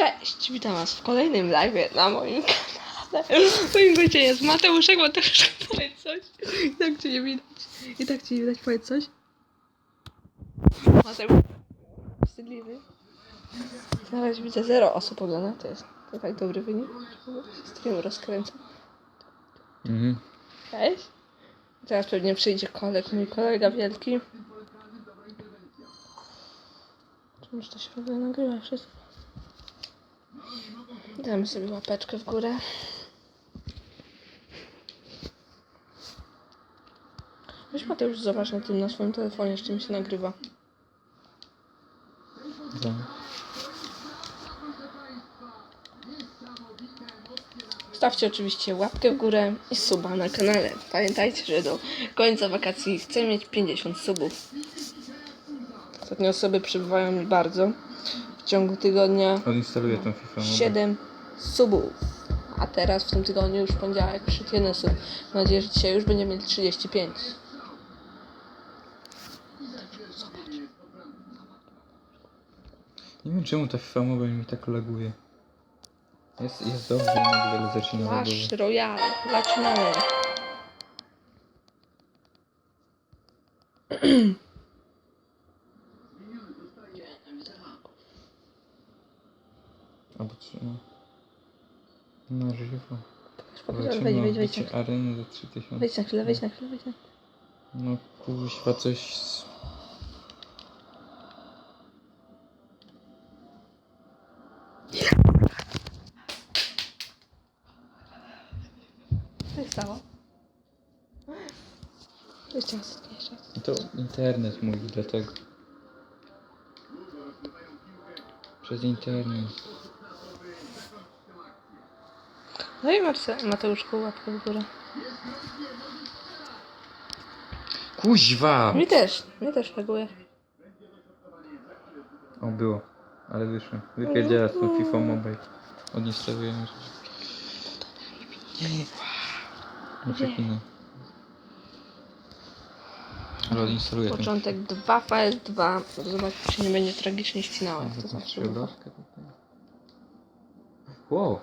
Cześć, witam was w kolejnym live na moim kanale. Moim gościem jest Mateuszek, Mateuszek, powiedz coś. I tak cię nie widać. I tak cię nie widać, powiedz coś. Mateusz. Wstydliwy. Na razie widzę zero osób ogląda, to jest to tak dobry wynik. Stream rozkręca. Mhm. Cześć. Teraz pewnie przyjdzie koleg, mój kolega wielki. Czemu to się w ogóle nagrywa wszystko? Damy sobie łapeczkę w górę. Weź Mateusz, zobacz na tym, na swoim telefonie, z czym się nagrywa. Dobra. Stawcie oczywiście łapkę w górę i suba na kanale. Pamiętajcie, że do końca wakacji chcę mieć 50 subów. Ostatnio osoby przybywają mi bardzo. W ciągu tygodnia Odinstaluję tą FIFA Mobile. 7 subów. A teraz w tym tygodniu już poniedziałek przyszedł jeden sub. Mam nadzieję, że dzisiaj już będziemy mieli 35. Nie wiem czemu ta FIFA Mobile mi tak laguje. Jest, jest dobrze, nagle zaczyna Masz. Royal. Zaczynamy. Albo trzy, no. Na żywo. Wejdź, Zobaczymy wejdź, wejdź, odbicie areny za 3000. wejdź na chwilę, wejdź na chwilę, wejdź na chwilę. No kuźwa coś z... Stało? Jeszcze raz, jeszcze raz. To internet mój, dlatego. Przez internet. No i Marce, Mateuszku, łapkę w górę. Kuźwa! Mi też, mi też reaguje. O, było. Ale wyszło. Wypierdziała z tą FIFA Mobile. Odinstaluję. Nie. Nie przeklinaj. Ale odinstaluję ten... Początek 2 FS2. Zobacz, czy nie będzie tragicznie ścinało, jak to zawsze tutaj. Wow.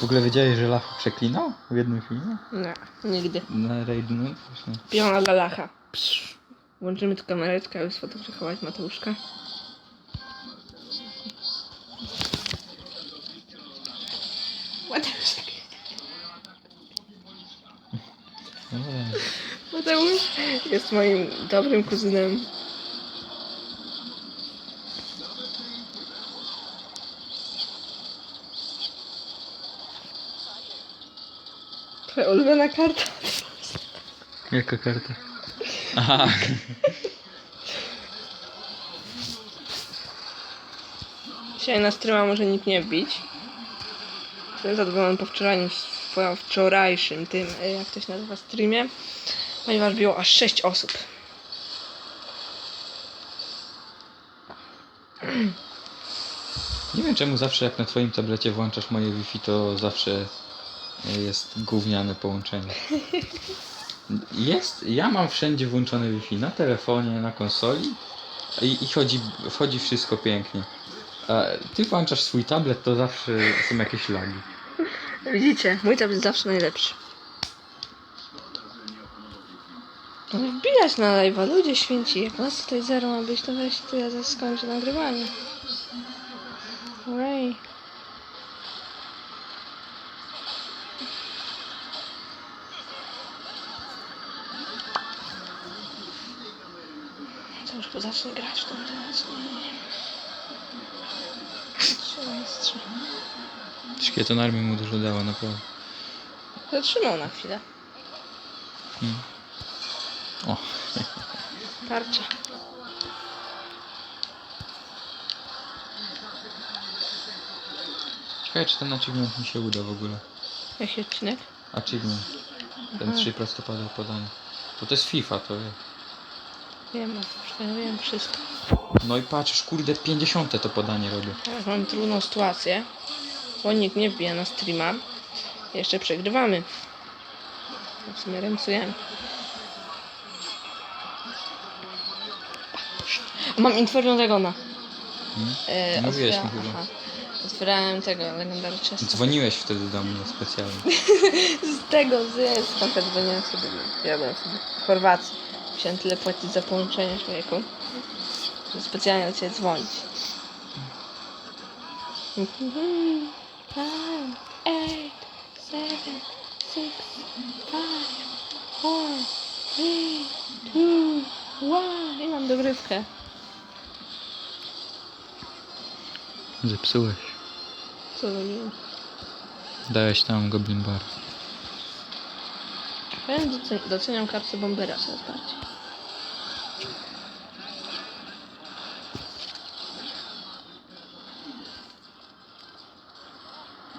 W ogóle wiedziałeś, że Lach przeklinał w jednym filmie? Nie, nigdy. Na Raidu no właśnie. Piona dla lacha. Psz. Włączymy tu kamereczkę, aby sfotografować Mateuszka. Mateuszek. No. Mateusz jest moim dobrym kuzynem. Twoja ulubiona karta. Jaka karta? Aha. Dzisiaj na streama może nikt nie wbić. Jestem zadowolony po wczorajszym, po wczorajszym tym, e, jak to się nazywa, streamie, ponieważ było aż 6 osób. Nie wiem czemu zawsze jak na twoim tablecie włączasz moje Wi-Fi, to zawsze jest gówniane połączenie. Jest, ja mam wszędzie włączone Wi-Fi, na telefonie, na konsoli i, i chodzi, wchodzi wszystko pięknie. A ty włączasz swój tablet, to zawsze są jakieś lagi. Widzicie, mój tablet zawsze najlepszy. Ale wbijać na live'a, ludzie święci. Jak nas tutaj zero ma być, to weź to ja zaraz skończę nagrywanie. Zacznę grać, to będzie zacznij. Trzymaj, trzymaj. Szkieton armii mu dużo dało, naprawdę. Zatrzymał na chwilę. Mm. O, Tarcza. ciekawe czy ten achievement mi się uda w ogóle. Jaki odcinek? Achievement. Ten Aha. trzy prostopadłe podanie. Bo to jest FIFA, to jest. Wiem, ja wiem wszystko. No i patrzysz, kurde, 50 to podanie robię. Teraz mam trudną sytuację, bo nikt nie wbija na streama. Jeszcze przegrywamy. W sumie remsujemy. Mam Inferno Dragona. Hmm? E, Mówiłeś otwiera- mi chyba. aha. Otwierałem tego, legendary chest. Dzwoniłeś wtedy do mnie specjalnie. Z tego, z. Skąd dzwoniłem sobie, ja byłem wtedy w Chorwacji. Musiałem tyle płacić za połączenie człowieku. Specjalnie do ciebie dzwonić. Five, eight, seven, six, five, four, three, two, one. I mam dogrywkę. Zepsułeś. Co zrobiłem? Dałeś tam Goblin Bar. Powiem, docen- doceniam kartę bombera coraz bardziej.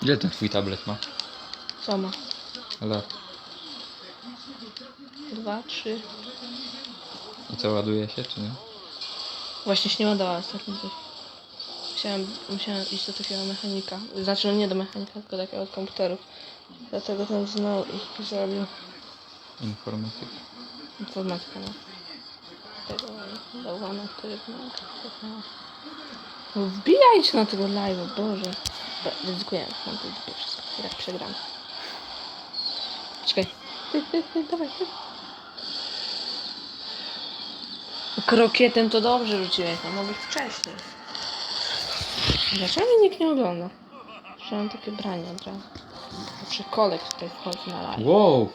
Ile ten twój tablet ma? Co ma? Lat. Dwa, trzy. I co, ładuje się, czy nie? Właśnie się nie ładowała ostatnio coś. Musiałem, musiałem iść do takiego mechanika. Znaczy, no nie do mechanika, tylko takiego od komputerów. Dlatego ten znał i zrobił Informatyk. informatykę. No. Tego bałwana, który no, no, Wbijajcie na tego live'a, Boże. Dobra, Ryzykujemy, mam tu dupie wszystko. I tak przegram. Czekaj. Ty, ty, ty, dawaj, ty. Krokietem to dobrze rzuciłeś, no mogłeś wcześniej. Dlaczego mnie nikt nie ogląda? Chciałem takie branie od razu. Znaczy kolek tutaj wchodzi na live. Wow!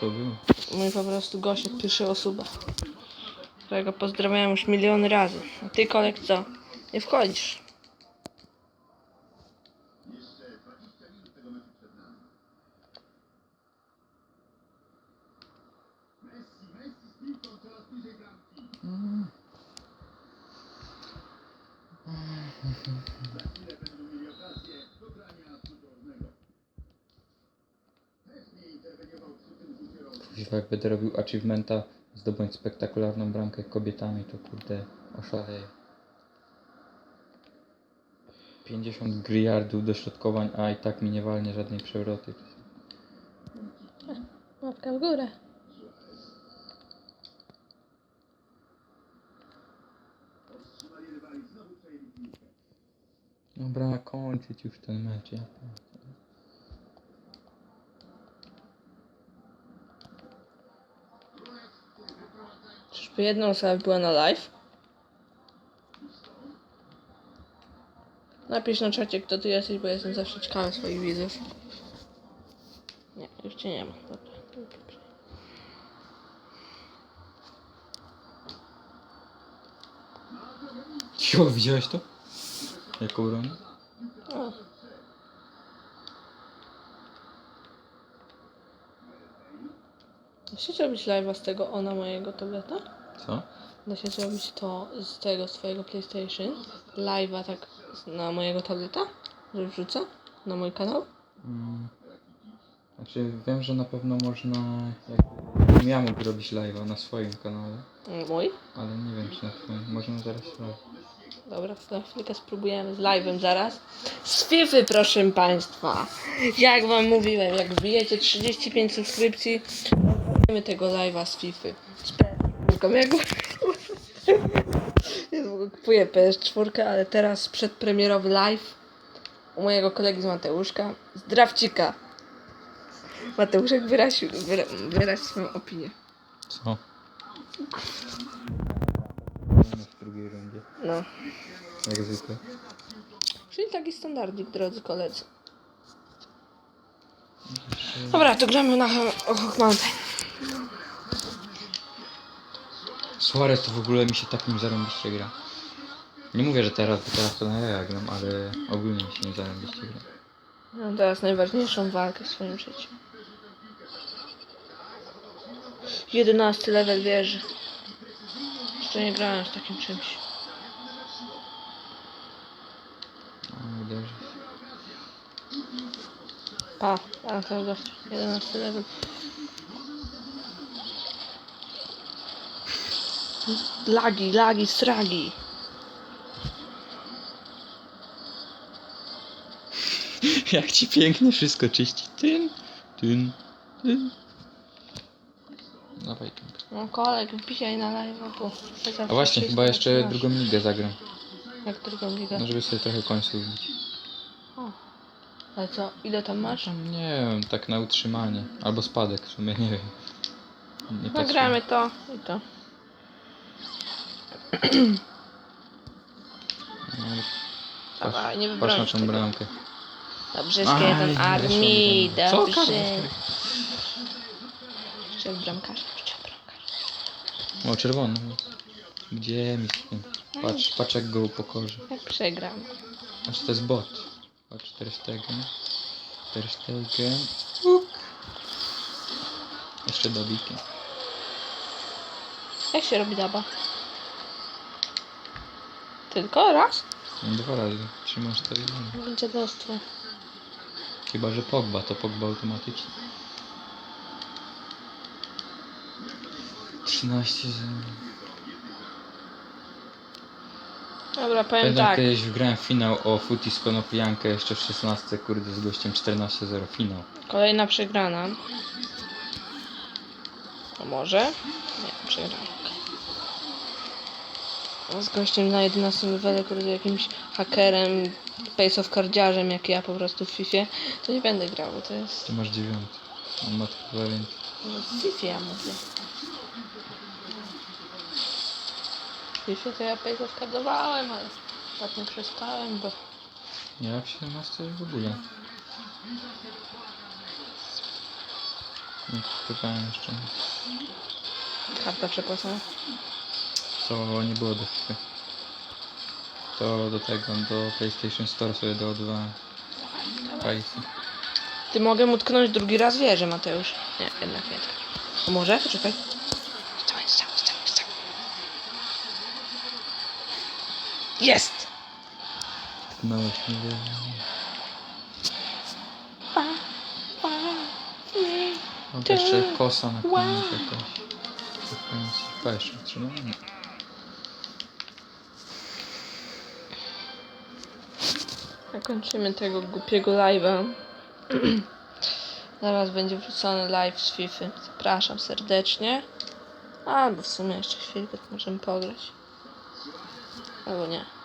To było? Mój po prostu gość od pierwszego suba. Którego pozdrawiam już miliony razy. A ty kolek co? Nie wchodzisz. Kuźwa, jak będę robił achievementa zdobądź spektakularną bramkę kobietami, to kurde oszaleję. 50 griardów dośrodkowań, a i tak mi nie walnie żadnej przewroty. Łapka w górę. Dobra, kończyć już ten mecz. Ja. Czyżby jedna osoba była na live? Napisz na czacie, kto ty jesteś, bo jestem zawsze ciekawy swoich widzów. Nie, już cię nie ma. Dobra. Cio, widziałeś to? Jaką bronię? O. Się zrobić live'a z tego ona mojego tableta? Co? Da się zrobić to z tego swojego PlayStation? Live'a tak na mojego tableta? Że wrzucę? Na mój kanał? Mm. Znaczy wiem, że na pewno można jakby ja mógł robić live'a na swoim kanale, Mój? ale nie wiem czy na twoim. Można zaraz sprawdzić. Dobra, na chwilkę spróbujemy z live'em zaraz. Z FIFA, proszę Państwa. Jak Wam mówiłem, jak wbijecie 35 subskrypcji, robimy tego live'a z FIFA. Z PS4. Jak... Ja w ogóle kupuję PS4, ale teraz przedpremierowy live u mojego kolegi z Mateuszka, z Drawcika. Mateuszek wyraził, wyra, wyraził swoją opinię. Co? W drugiej rundzie. No. Jak zwykle. Czyli taki standardzik, drodzy koledzy. Dobra, to gramy na Hawk Mountain. Suarez to w ogóle mi się tak nim zarąbiście gra. Nie mówię, że teraz, bo teraz to na ja gram, ale ogólnie mi się nim zarąbiście gra. Mam teraz najważniejszą walkę w swoim życiu. 11 level wieży. Jeszcze nie grałem z takim czymś. No. Pa, gość. 11 level. Lagi, lagi, stragi. Jak ci pięknie wszystko czyści. Tyn, tyn, tyn. Dawaj, Kępek. No kolek, wbijaj na live, bo... A właśnie, chyba jeszcze drugą ligę zagram. Jak drugą ligę? No, żeby sobie trochę końców wbić. O. Ale co, ile tam masz? Nie wiem, tak na utrzymanie. Albo spadek, w sumie nie wiem. Nie. Nagramy to i to. Dawaj, nie patrz wybrałem na tą tego. bramkę. Dobrze, Aj, jeden armii, weszło mi tam. Co? dobrze. Karny. Jeszcze bramkarz, jeszcze bramkarz. O, czerwony. Gdzie mi z tym? Patrz, patrz jak go upokorzy. Jak przegram. Znaczy to jest bot. Patrz, Ter Stegen. Ter Stegen. Uk. Jeszcze dobikiem. Jak się robi daba? Tylko raz? No, Dwa razy. Trzymasz to i nie. Będzie dostwo. Chyba, że Pogba, to Pogba automatycznie. 13 z... Dobra, powiem Pamiętam tak. kiedyś wygrałem finał o Futi z Konopliankę jeszcze w 16, kurde, z gościem 14-0 finał. Kolejna przegrana. A może? Nie, przegrana. Z gościem na 11 levelu, kurde, jakimś hakerem, face of cardziarzem, jak ja po prostu w FIFA, to nie będę grał, bo to jest... Ty masz dziewiąty. On ma chyba więcej. No, w FIFA ja mówię. W FIFA to ja face of cardowałem, ale ostatnio przestałem, bo... Ja w 17 w ogóle. Nie kupowałem jeszcze. Karta przepłacona. To nie było do FIFA. To do tego, do PlayStation Store sobie do dwa hajsy. Ty mogę mu tknąć drugi raz wieżę, Mateusz. Nie, jednak nie. A może? Poczekaj. Wstawaj, wstawaj, wstawaj, wstawaj. Jest! Tknąłeś mi Pa, pa, nie. To jeszcze kosa na koniec jakaś. Koniec chyba Zakończymy tego głupiego live'a. Zaraz będzie wrzucony live z FIFA. Zapraszam serdecznie. Albo w sumie jeszcze chwilkę możemy pograć. Albo nie.